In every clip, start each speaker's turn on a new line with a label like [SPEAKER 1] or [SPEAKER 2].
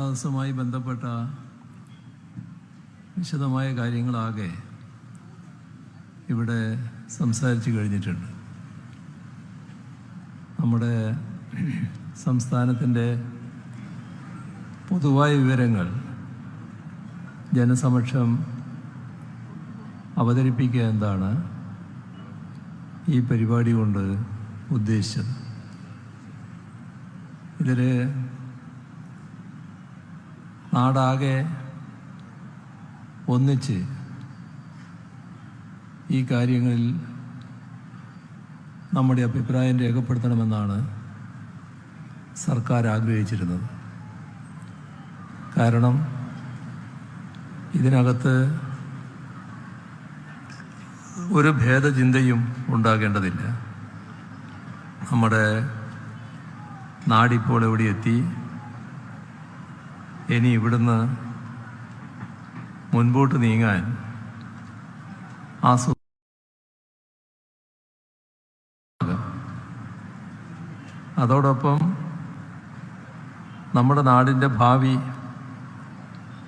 [SPEAKER 1] വിദ്യാഭ്യാസവുമായി ബന്ധപ്പെട്ട വിശദമായ കാര്യങ്ങളാകെ ഇവിടെ സംസാരിച്ചു കഴിഞ്ഞിട്ടുണ്ട്. നമ്മുടെ സംസ്ഥാനത്തിന്റെ പൊതുവായ വിവരങ്ങൾ ജനസമക്ഷം അവതരിപ്പിക്കുക എന്താണ് ഈ പരിപാടി കൊണ്ട് ഉദ്ദേശിച്ചത്. ഇതിൽ നാടാകെ ഒന്നിച്ച് ഈ കാര്യങ്ങളിൽ നമ്മുടെ അഭിപ്രായം രേഖപ്പെടുത്തണമെന്നാണ് സർക്കാർ ആഗ്രഹിച്ചിരുന്നത്. കാരണം ഇതിനകത്ത് ഒരു ഭേദചിന്തയും ഉണ്ടാകേണ്ടതില്ല. നമ്മുടെ നാടിപ്പോൾ എവിടെ എത്തി ഇനി ഇവിടുന്ന് മുൻപോട്ട് നീങ്ങാൻ ആസൂ അതോടൊപ്പം നമ്മുടെ നാടിന്റെ ഭാവി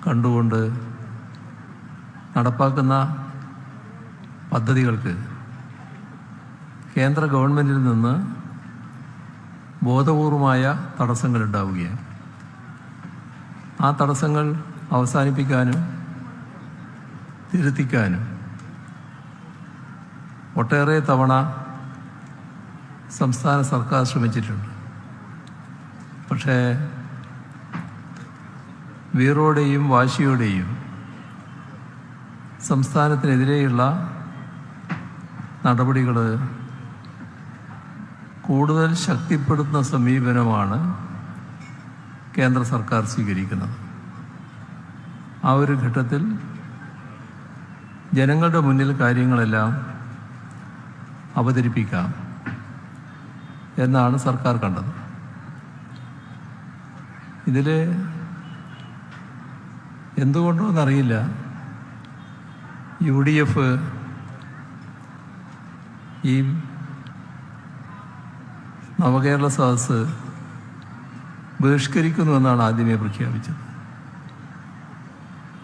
[SPEAKER 1] കണ്ടുകൊണ്ട് നടപ്പാക്കുന്ന പദ്ധതികൾക്ക് കേന്ദ്ര ഗവൺമെന്റിൽ നിന്ന് ബോധപൂർവമായ തടസ്സങ്ങൾ ഉണ്ടാവുകയാണ് ആ തടസ്സങ്ങൾ അവസാനിപ്പിക്കാനും തിരുത്തിക്കാനും ഒട്ടേറെ തവണ സംസ്ഥാന സർക്കാർ ശ്രമിച്ചിട്ടുണ്ട്. പക്ഷേ വീറോടെയും വാശിയോടെയും സംസ്ഥാനത്തിനെതിരെയുള്ള നടപടികൾ കൂടുതൽ ശക്തിപ്പെടുത്തുന്ന സമീപനമാണ് കേന്ദ്ര സർക്കാർ സ്വീകരിക്കുന്നത്. ആ ഒരു ഘട്ടത്തിൽ ജനങ്ങളുടെ മുന്നിൽ കാര്യങ്ങളെല്ലാം അവതരിപ്പിക്കാം എന്നാണ് സർക്കാർ കണ്ടത്. ഇതിൽ എന്തുകൊണ്ടോ എന്നറിയില്ല യു ഡി എഫ് ഈ നവകേരള സദസ് ബഹിഷ്കരിക്കുന്നുവെന്നാണ് ആദ്യമേ പ്രഖ്യാപിച്ചത്.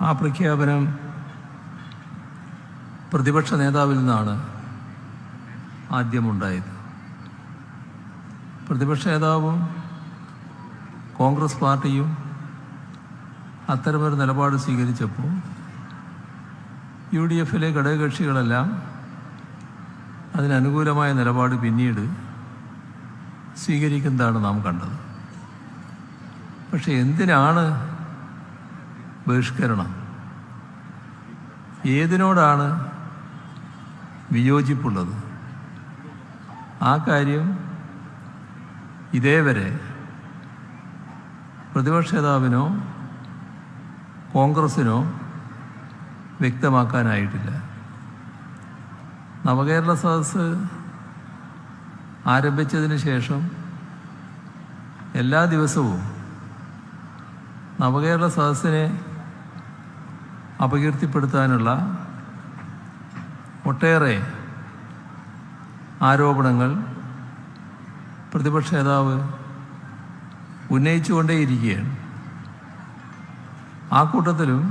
[SPEAKER 1] ആ പ്രഖ്യാപനം പ്രതിപക്ഷ നേതാവിൽ നിന്നാണ് ആദ്യമുണ്ടായത്. പ്രതിപക്ഷ നേതാവും കോൺഗ്രസ് പാർട്ടിയും അത്തരമൊരു നിലപാട് സ്വീകരിച്ചപ്പോൾ യു ഡി എഫിലെ ഘടകകക്ഷികളെല്ലാം അതിനനുകൂലമായ നിലപാട് പിന്നീട് സ്വീകരിക്കുന്നതാണ് നാം കണ്ടത്. പക്ഷെ എന്തിനാണ് ബഹിഷ്കരണം? ഏതിനോടാണ് വിയോജിപ്പുള്ളത്? ആ കാര്യം ഇതേവരെ പ്രതിപക്ഷ നേതാവിനോ കോൺഗ്രസിനോ വ്യക്തമാക്കാനായിട്ടില്ല. നവകേരള സദസ് ആരംഭിച്ചതിന് ശേഷം എല്ലാ ദിവസവും നവകേരള സദസ്സിനെ അപകീർത്തിപ്പെടുത്താനുള്ള ഒട്ടേറെ ആരോപണങ്ങൾ പ്രതിപക്ഷ നേതാവ് ഉന്നയിച്ചുകൊണ്ടേയിരിക്കുകയാണ്. ആ കൂട്ടത്തിലും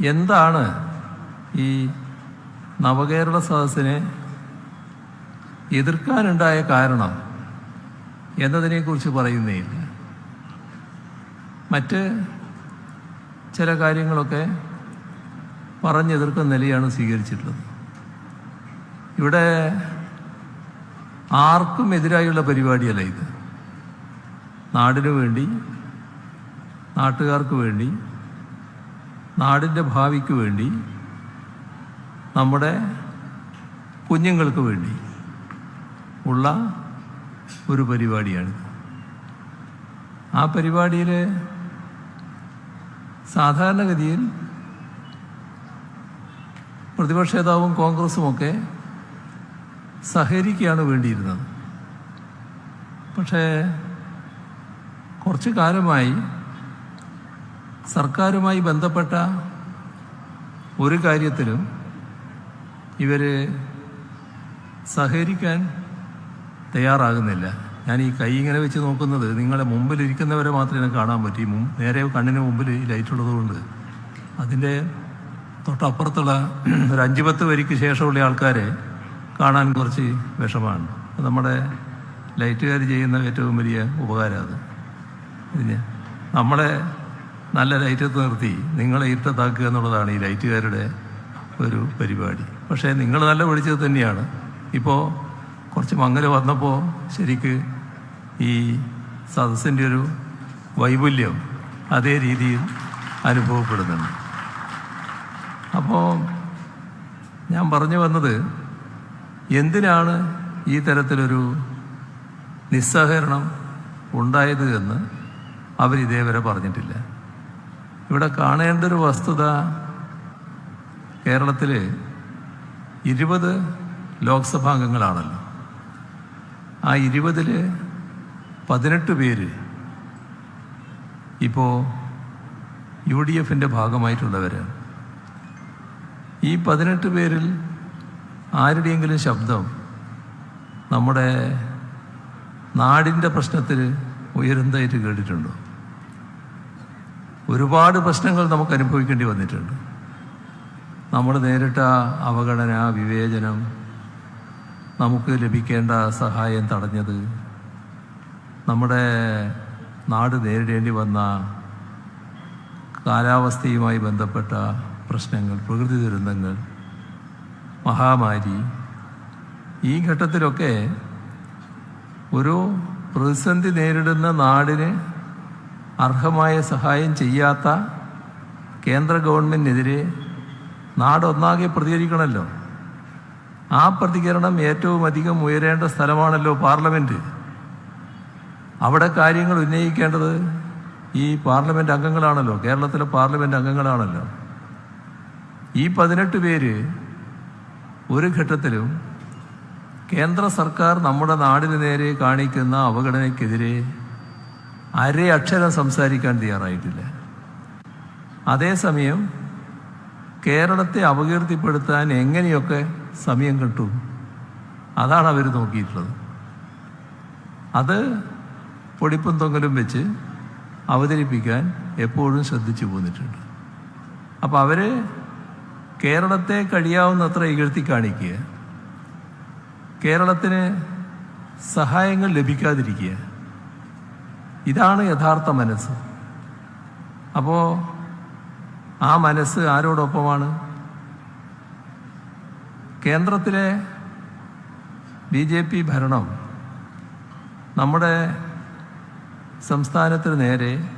[SPEAKER 1] എന്താണ് ഈ നവകേരള സദസ്സിനെ എതിർക്കാനുണ്ടായ കാരണം എന്നതിനെക്കുറിച്ച് പറയുന്നേയില്ല. മറ്റ് ചില കാര്യങ്ങളൊക്കെ പറഞ്ഞെതിർക്കുന്ന നിലയാണ് സ്വീകരിച്ചിട്ടുള്ളത്. ഇവിടെ ആർക്കും എതിരായുള്ള പരിപാടിയല്ല ഇത്. നാടിനു വേണ്ടി നാട്ടുകാർക്ക് വേണ്ടി നാടിന്റെ ഭാവിക്ക് വേണ്ടി നമ്മുടെ കുഞ്ഞുങ്ങൾക്ക് വേണ്ടി ഉള്ള ഒരു പരിപാടിയാണിത്. ആ പരിപാടിയിൽ സാധാരണഗതിയിൽ പ്രതിപക്ഷ നേതാവും കോൺഗ്രസുമൊക്കെ സഹകരിക്കുകയാണ് വേണ്ടിയിരുന്നത്. പക്ഷേ കുറച്ചു കാലമായി സർക്കാരുമായി ബന്ധപ്പെട്ട ഒരു കാര്യത്തിലും ഇവർ സഹകരിക്കാൻ തയ്യാറാകുന്നില്ല. ഞാൻ ഈ കൈ ഇങ്ങനെ വെച്ച് നോക്കുന്നത് നിങ്ങളെ മുമ്പിലിരിക്കുന്നവരെ മാത്രമേ കാണാൻ പറ്റി. നേരെ കണ്ണിന് മുമ്പിൽ ലൈറ്റ് ഉള്ളതുകൊണ്ട് അതിന്റെ തൊട്ടപ്പുറത്തുള്ള ഒരു അഞ്ച് പത്ത് വരിക്ക് ശേഷമുള്ള ആൾക്കാരെ കാണാൻ കുറച്ച് വിഷമാണ് നമ്മുടെ ലൈറ്റുകാർ ചെയ്യുന്ന ഏറ്റവും വലിയ ഉപകാരം അത്. നമ്മളെ നല്ല ലൈറ്റത്ത് നിർത്തി നിങ്ങളെ ഇരുട്ടത്താക്കുക എന്നുള്ളതാണ് ഈ ലൈറ്റുകാരുടെ ഒരു പരിപാടി. പക്ഷേ നിങ്ങൾ നല്ല വിളിച്ചത് തന്നെയാണ്. ഇപ്പോൾ കുറച്ച് മങ്ങൽ വന്നപ്പോൾ ശരിക്ക് ഈ സദസ്സിന്റെ ഒരു വൈപുല്യം അതേ രീതിയിൽ അനുഭവപ്പെടുന്നുണ്ട്. അപ്പോൾ ഞാൻ പറഞ്ഞു വന്നത് എന്തിനാണ് ഈ തരത്തിലൊരു നിസ്സഹകരണം ഉണ്ടായത് എന്ന് അവരിതേവരെ പറഞ്ഞിട്ടില്ല. ഇവിടെ കാണേണ്ട ഒരു വസ്തുത കേരളത്തിൽ ഇരുപത് ലോക്സഭാംഗങ്ങളാണല്ലോ ആ ഇരുപതിൽ പതിനെട്ട് പേര് ഇപ്പോൾ യു ഡി എഫിന്റെ ഭാഗമായിട്ടുള്ളവരാണ് ഈ പതിനെട്ട് പേരിൽ ആരുടെയെങ്കിലും ശബ്ദം നമ്മുടെ നാടിന്റെ പ്രശ്നത്തിൽ ഉയരുന്നതായിട്ട് കേട്ടിട്ടുണ്ടോ? ഒരുപാട് പ്രശ്നങ്ങൾ നമുക്ക് അനുഭവിക്കേണ്ടി വന്നിട്ടുണ്ട്. നമ്മൾ നേരിട്ട അവഗണന വിവേചനം നമുക്ക് ലഭിക്കേണ്ട സഹായം തടഞ്ഞത് നമ്മുടെ നാട് നേരിടേണ്ടി വന്ന കാലാവസ്ഥയുമായി ബന്ധപ്പെട്ട പ്രശ്നങ്ങൾ പ്രകൃതി ദുരന്തങ്ങൾ മഹാമാരി ഈ ഘട്ടത്തിലൊക്കെ ഒരു പ്രതിസന്ധി നേരിടുന്ന നാടിന് അർഹമായ സഹായം ചെയ്യാത്ത കേന്ദ്ര ഗവൺമെന്റിനെതിരെ നാടൊന്നാകെ പ്രതികരിക്കണമല്ലോ. ആ പ്രതികരണം ഏറ്റവും അധികം ഉയരേണ്ട സ്ഥലമാണല്ലോ പാർലമെന്റ് അവിടെ കാര്യങ്ങൾ ഉന്നയിക്കേണ്ടത് ഈ പാർലമെന്റ് അംഗങ്ങളാണല്ലോ. കേരളത്തിലെ പാർലമെന്റ് അംഗങ്ങളാണല്ലോ. ഈ പതിനെട്ട് പേര് ഒരു ഘട്ടത്തിലും കേന്ദ്ര സർക്കാർ നമ്മുടെ നാടിന് നേരെ കാണിക്കുന്ന അവഗണനയ്ക്കെതിരെ അരേ അക്ഷരം സംസാരിക്കാൻ തയ്യാറായിട്ടില്ല. അതേസമയം കേരളത്തെ അപകീർത്തിപ്പെടുത്താൻ എങ്ങനെയൊക്കെ സമയം കിട്ടും? അതാണ് അവർ നോക്കിയിട്ടുള്ളത്. അത് പൊടിപ്പും തൊങ്ങലും വെച്ച് അവതരിപ്പിക്കാൻ എപ്പോഴും ശ്രദ്ധിച്ചു പോന്നിട്ടുണ്ട്. അപ്പോൾ അവർ കേരളത്തെ കഴിയാവുന്നത്ര ഇകഴ്ത്തി കാണിക്കുക കേരളത്തിന് സഹായങ്ങൾ ലഭിക്കാതിരിക്കുക ഇതാണ് യഥാർത്ഥ മനസ്സ്. അപ്പോൾ ആ മനസ്സ് ആരോടൊപ്പമാണ്? കേന്ദ്രത്തിലെ ബി ജെ പി ഭരണം നമ്മുടെ സംസ്ഥാനത്തിന് നേരെ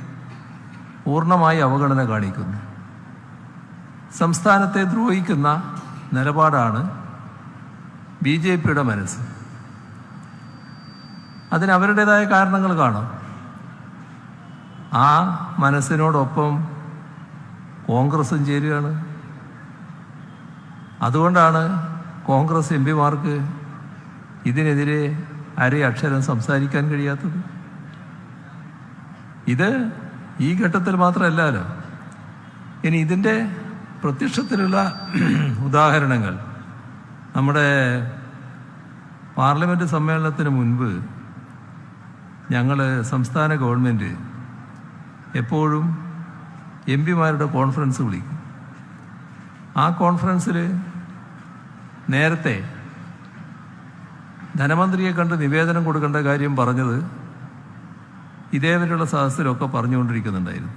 [SPEAKER 1] പൂർണമായി അവഗണന കാണിക്കുന്നു. സംസ്ഥാനത്തെ ദ്രോഹിക്കുന്ന നിലപാടാണ് ബി ജെ പിയുടെ മനസ്സ്. അതിന് അവരുടേതായ കാരണങ്ങൾ കാണും. ആ മനസ്സിനോടൊപ്പം കോൺഗ്രസും ചേരുകയാണ്. അതുകൊണ്ടാണ് കോൺഗ്രസ് എം പിമാർക്ക് ഇതിനെതിരെ അരേ അക്ഷരം സംസാരിക്കാൻ കഴിയാത്തത്. ഇത് ഈ ഘട്ടത്തിൽ മാത്രമല്ലല്ലോ ഇനി ഇതിന്റെ പ്രത്യക്ഷത്തിലുള്ള ഉദാഹരണങ്ങൾ. നമ്മുടെ പാർലമെന്റ് സമ്മേളനത്തിന് മുൻപ് ഞങ്ങൾ സംസ്ഥാന ഗവൺമെന്റ് എപ്പോഴും എം പിമാരുടെ കോൺഫറൻസ് വിളിക്കും. ആ കോൺഫറൻസിൽ നേരത്തെ ധനമന്ത്രിയെ കണ്ട് നിവേദനം കൊടുക്കേണ്ട കാര്യം പറഞ്ഞത് ഇതേവരെയുള്ള സദസ്സിലൊക്കെ പറഞ്ഞുകൊണ്ടിരിക്കുന്നുണ്ടായിരുന്നു.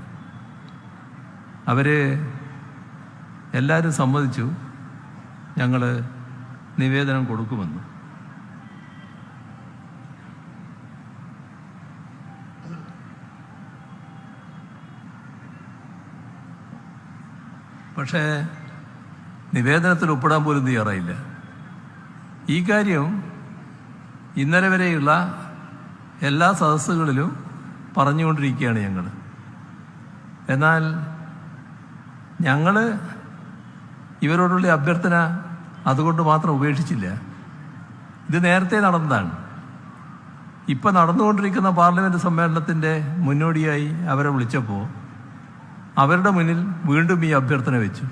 [SPEAKER 1] അവർ എല്ലാവരും സമ്മതിച്ചു ഞങ്ങൾ നിവേദനം കൊടുക്കുമെന്ന്. പക്ഷേ നിവേദനത്തിൽ ഒപ്പിടാൻ പോലും തയ്യാറായില്ല. ഈ കാര്യം ഇന്നലെ വരെയുള്ള എല്ലാ സദസ്സുകളിലും പറഞ്ഞുകൊണ്ടിരിക്കുകയാണ് ഞങ്ങൾ എന്നാൽ ഞങ്ങൾ ഇവരോടുള്ള അഭ്യർത്ഥന അതുകൊണ്ട് മാത്രം ഉപേക്ഷിച്ചില്ല. ഇത് നേരത്തെ നടന്നതാണ്. ഇപ്പം നടന്നുകൊണ്ടിരിക്കുന്ന പാർലമെന്റ് സമ്മേളനത്തിന്റെ മുന്നോടിയായി അവരെ വിളിച്ചപ്പോൾ അവരുടെ മുന്നിൽ വീണ്ടും ഈ അഭ്യർത്ഥന വെച്ചു.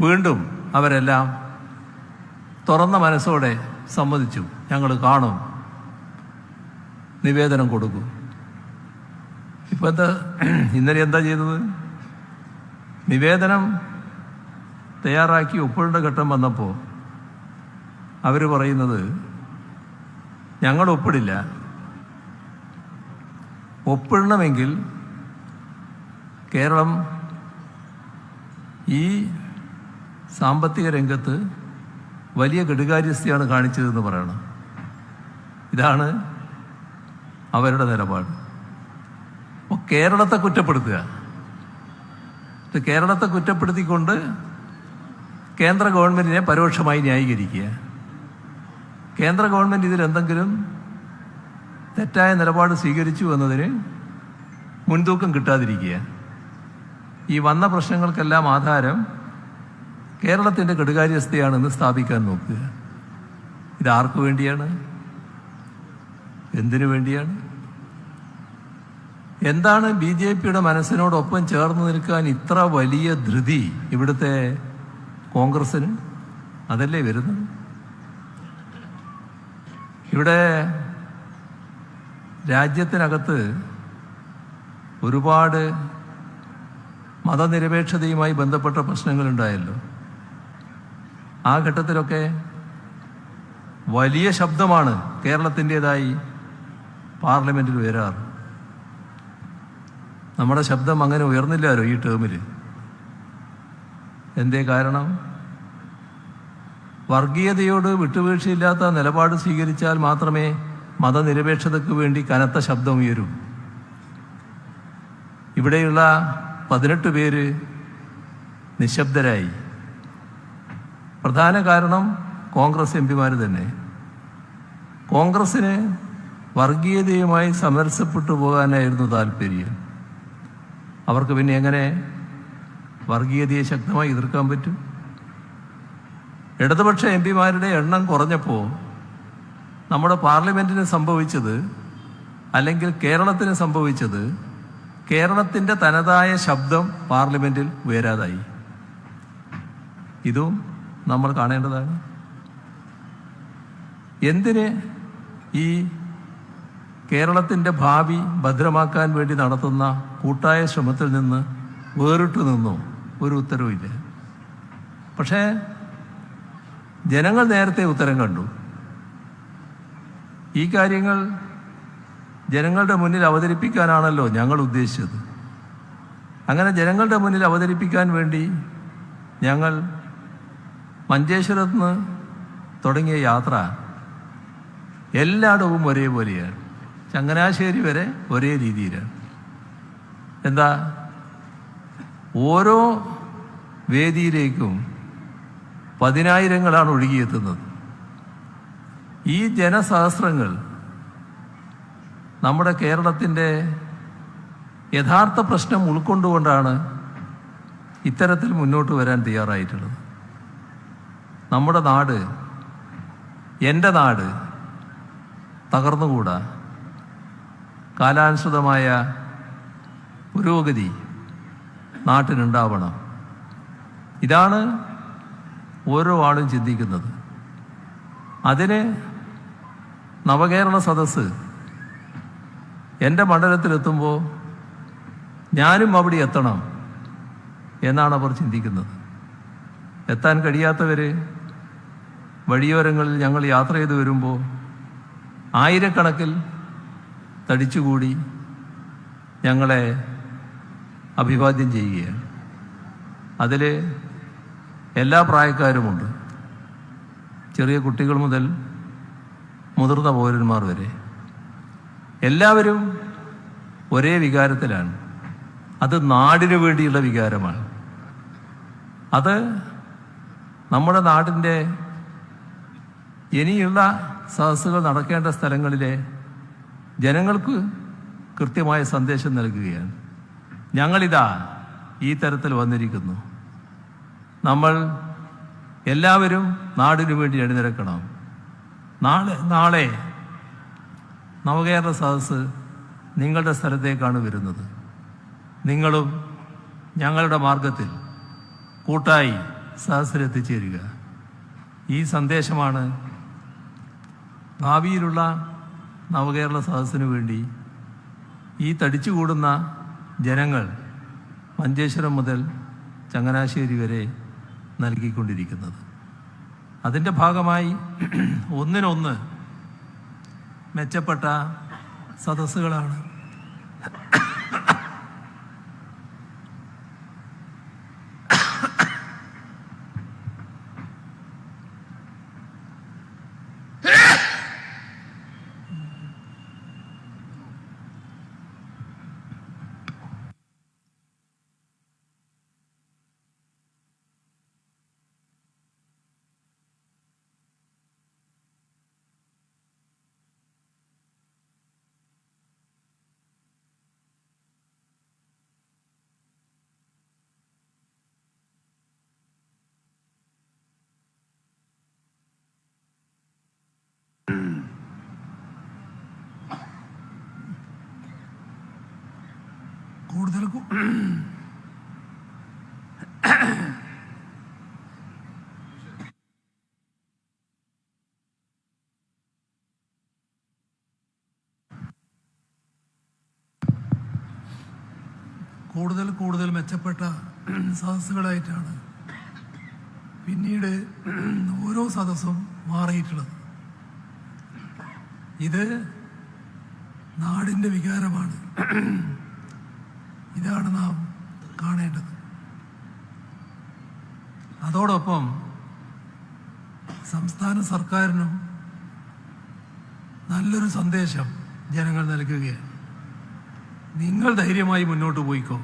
[SPEAKER 1] വീണ്ടും അവരെല്ലാം തുറന്ന മനസ്സോടെ സമ്മതിച്ചു. ഞങ്ങൾ കാണും. നിവേദനം കൊടുക്കും. ഇപ്പം എന്താ ഇന്നലെ എന്താ ചെയ്തത്? നിവേദനം തയ്യാറാക്കി ഒപ്പിടേണ്ട ഘട്ടം വന്നപ്പോൾ അവർ പറയുന്നത് ഞങ്ങൾ ഒപ്പിടില്ല. ഒപ്പിടണമെങ്കിൽ കേരളം ഈ സാമ്പത്തിക രംഗത്ത് വലിയ കെടുകാര്യസ്ഥയാണ് കാണിച്ചതെന്ന് പറയണം. ഇതാണ് അവരുടെ നിലപാട്. അപ്പോൾ കേരളത്തെ കുറ്റപ്പെടുത്തുക. കേരളത്തെ കുറ്റപ്പെടുത്തിക്കൊണ്ട് കേന്ദ്ര ഗവൺമെന്റിനെ പരോക്ഷമായി ന്യായീകരിക്കുക. കേന്ദ്ര ഗവൺമെന്റ് ഇതിൽ എന്തെങ്കിലും തെറ്റായ നിലപാട് സ്വീകരിച്ചു എന്നതിന് മുൻതൂക്കം കിട്ടാതിരിക്കുക. ഈ വന്ന പ്രശ്നങ്ങൾക്കെല്ലാം ആധാരം കേരളത്തിന്റെ കെടുകാര്യസ്ഥയാണെന്ന് സ്ഥാപിക്കാൻ നോക്കുക. ഇതാർക്കു വേണ്ടിയാണ്? എന്തിനു വേണ്ടിയാണ്? എന്താണ് ബി ജെ പിയുടെ മനസ്സിനോടൊപ്പം ചേർന്ന് നിൽക്കാൻ ഇത്ര വലിയ ധൃതി ഇവിടുത്തെ കോൺഗ്രസിന് അതല്ലേ വരുന്നത്? ഇവിടെ രാജ്യത്തിനകത്ത് ഒരുപാട് മതനിരപേക്ഷതയുമായി ബന്ധപ്പെട്ട പ്രശ്നങ്ങളുണ്ടായല്ലോ. ആ ഘട്ടത്തിലൊക്കെ വലിയ ശബ്ദമാണ് കേരളത്തിന്റെതായി പാർലമെന്റിൽ ഉയരാറ്. നമ്മുടെ ശബ്ദം അങ്ങനെ ഉയർന്നില്ലാലോ ഈ ടേമിൽ എന്തേ കാരണം? വർഗീയതയോട് വിട്ടുവീഴ്ചയില്ലാത്ത നിലപാട് സ്വീകരിച്ചാൽ മാത്രമേ മതനിരപേക്ഷതയ്ക്ക് വേണ്ടി കനത്ത ശബ്ദം ഉയരൂ. ഇവിടെയുള്ള പതിനെട്ട് പേര് നിശബ്ദരായി. പ്രധാന കാരണം കോൺഗ്രസ് എം പിമാർ തന്നെ. കോൺഗ്രസ്സിന് വർഗീയതയുമായി സമരസപ്പെട്ടു പോകാനായിരുന്നു താല്പര്യം. അവർക്ക് പിന്നെ എങ്ങനെ വർഗീയതയെ ശക്തമായി എതിർക്കാൻ പറ്റും? ഇടതുപക്ഷ എം പിമാരുടെ എണ്ണം കുറഞ്ഞപ്പോൾ നമ്മുടെ പാർലമെന്റിന് സംഭവിച്ചത് അല്ലെങ്കിൽ കേരളത്തിന് സംഭവിച്ചത് കേരളത്തിന്റെ തനതായ ശബ്ദം പാർലമെന്റിൽ ഉയരാതായി. ഇതും നമ്മൾ കാണേണ്ടതാണ്. എന്തിന് ഈ കേരളത്തിന്റെ ഭാവി ഭദ്രമാക്കാൻ വേണ്ടി നടത്തുന്ന കൂട്ടായ ശ്രമത്തിൽ നിന്ന് വേറിട്ട് നിന്നു. ഒരു ഉത്തരവില്ല പക്ഷേ ജനങ്ങൾ നേരത്തെ ഉത്തരം കണ്ടു. ഈ കാര്യങ്ങൾ ജനങ്ങളുടെ മുന്നിൽ അവതരിപ്പിക്കാനാണല്ലോ ഞങ്ങൾ ഉദ്ദേശിച്ചത്. അങ്ങനെ ജനങ്ങളുടെ മുന്നിൽ അവതരിപ്പിക്കാൻ വേണ്ടി ഞങ്ങൾ മഞ്ചേശ്വരത്ത് നിന്ന് തുടങ്ങിയ യാത്ര എല്ലായിടവും ഒരേപോലെയാണ്. ചങ്ങനാശ്ശേരി വരെ ഒരേ രീതിയിലാണ്. എന്താ? ഓരോ വേദിയിലേക്കും പതിനായിരങ്ങളാണ് ഒഴുകിയെത്തുന്നത്. ഈ ജനസഹസ്രങ്ങൾ നമ്മുടെ കേരളത്തിന്റെ യഥാർത്ഥ പ്രശ്നം ഉൾക്കൊണ്ടുകൊണ്ടാണ് ഇത്തരത്തിൽ മുന്നോട്ട് വരാൻ തയ്യാറായിട്ടുള്ളത്. നമ്മുടെ നാട് എന്റെ നാട് തകർന്നുകൂടാ. കാലാനുസൃതമായ പുരോഗതി നാട്ടിനുണ്ടാവണം. ഇതാണ് ഓരോ ആളും ചിന്തിക്കുന്നത്. അതിന് നവകേരള സദസ്സ് എന്റെ മണ്ഡലത്തിലെത്തുമ്പോൾ ഞാനും അവിടെ എത്തണം എന്നാണ് അവർ ചിന്തിക്കുന്നത്. എത്താൻ കഴിയാത്തവർ വഴിയോരങ്ങളിൽ ഞങ്ങൾ യാത്ര ചെയ്ത് വരുമ്പോൾ ആയിരക്കണക്കിൽ തടിച്ചുകൂടി ഞങ്ങളെ അഭിവാദ്യം ചെയ്യുകയാണ്. അതിൽ എല്ലാ പ്രായക്കാരുമുണ്ട്. ചെറിയ കുട്ടികൾ മുതൽ മുതിർന്ന പൗരന്മാർ വരെ. എല്ലാവരും ഒരേ വികാരത്തിലാണ്. അത് നാടിനു വേണ്ടിയുള്ള വികാരമാണ്. അത് നമ്മുടെ നാടിന്റെ ഇനിയുള്ള സദസ്സുകൾ നടക്കേണ്ട സ്ഥലങ്ങളിലെ ജനങ്ങൾക്ക് കൃത്യമായ സന്ദേശം നൽകുകയാണ്. ഞങ്ങളിതാ ഈ തരത്തിൽ വന്നിരിക്കുന്നു. നമ്മൾ എല്ലാവരും നാടിനു വേണ്ടി എഴുന്നേൽക്കണം. നാളെ നാളെ നവകേരള സദസ്സ് നിങ്ങളുടെ സ്ഥലത്തേക്കാണ് വരുന്നത്. നിങ്ങളും ഞങ്ങളുടെ മാർഗത്തിൽ കൂട്ടായി സദസ്സിലെത്തിച്ചേരുക. ഈ സന്ദേശമാണ് ഭാവിയിലുള്ള നവകേരള സദസ്സിനു വേണ്ടി ഈ തടിച്ചുകൂടുന്ന ജനങ്ങൾ മഞ്ചേശ്വരം മുതൽ ചങ്ങനാശ്ശേരി വരെ നൽകിക്കൊണ്ടിരിക്കുന്നത്. അതിന്റെ ഭാഗമായി ഒന്നിനൊന്ന് മെച്ചപ്പെട്ട സദസ്സുകളാണ്. കൂടുതൽ കൂടുതൽ കൂടുതൽ മെച്ചപ്പെട്ട സദസ്സുകളായിട്ടാണ് പിന്നീട് ഓരോ സദസ്സും മാറിയിട്ടുള്ളത്. ഇത് നാടിന്റെ വികാരമാണ്. ഇതാണ് നാം കാണേണ്ടത്. അതോടൊപ്പം സംസ്ഥാന സർക്കാരിനും നല്ലൊരു സന്ദേശം ജനങ്ങൾ നൽകുകയാണ്. നിങ്ങൾ ധൈര്യമായി മുന്നോട്ട് പോയിക്കോ.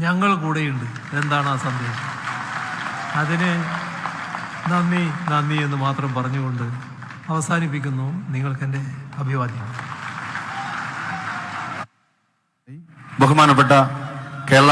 [SPEAKER 1] ഞങ്ങൾ കൂടെയുണ്ട്. എന്താണ് ആ സന്ദേശം? അതിന് നന്ദി നന്ദി എന്ന് മാത്രം പറഞ്ഞുകൊണ്ട് അവസാനിപ്പിക്കുന്നു. നിങ്ങൾക്കെന്റെ അഭിവാദ്യം
[SPEAKER 2] ബഹുമാനപ്പെട്ട കേരള